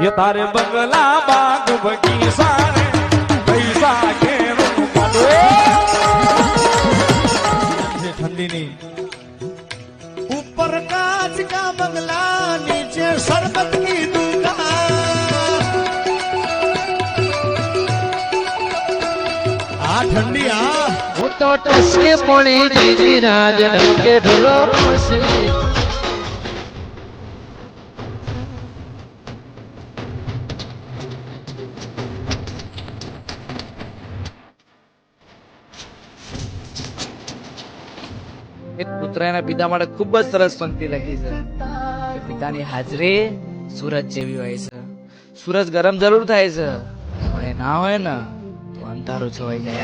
ये तारे बंगला बाग बगी सारे, पैसा के ठंडी नहीं। ऊपर काज का बंगला, नीचे शरबत की दुकान। ठंडी, आ। तो टसके पड़े जी राज के ढोलो એક પુત્રના પિતા માટે ખૂબ જ સરસ પંક્તિ લખી છે. પિતાની હાજરી સુરજ જેવી હોય છે. સૂરજ ગરમ જરૂર થાય છે. પણ એ ના હોય ને, તો અંધારું છવાઈ જાય.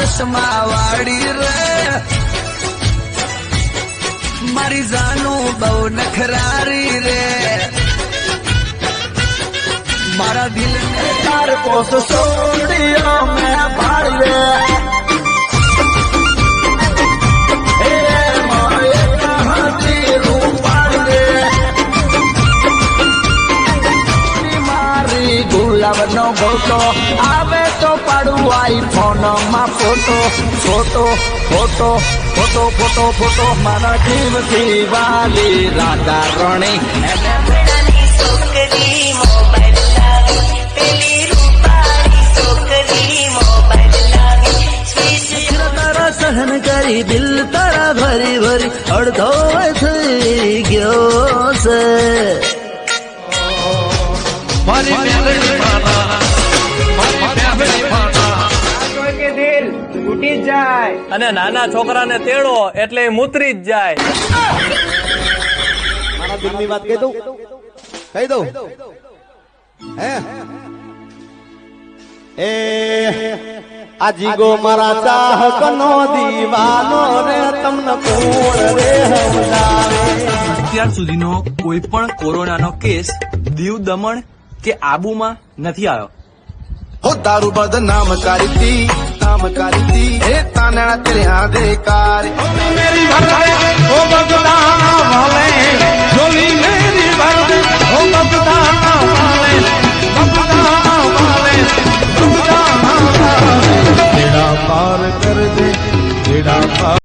ચશ્મા વાળી રે. મારી જાનું બહુ નખરારી રે. મારા દિલ ને તાર પોસ છોડ્યો મેં પાડવે फ़ोटो आवे तो पड़ू आई फ़ोन मा photo photo photo photo photo photo मन जीव दीवाली राधा रणी सहन करी दिल तारा भरी भरी अड़ दो अड़धो અને નાના છોકરાને તેડો એટલે મૂતરી જ જાય. મારા દિલની વાત કહી દઉં? કહી દઉં? હે? એ આ જીગો મારા ચાહક નો દીવાનો રે તમને કોણ રે સમજાવે અત્યાર સુધીનો કોઈ પણ કોરોનાનો કેસ દીવ દમણ કે આબુમાં નથી આવ્યો. હો દારૂ બદનામ કરતી નામ કરતી ਜਾਣਾ ਤੇਰੇ ਆਦੇ ਕਾਰ ਮੇਰੀ ਭਗਤ ਉਹ ਬਗਦਾਣਾ ਵਾਲੇ।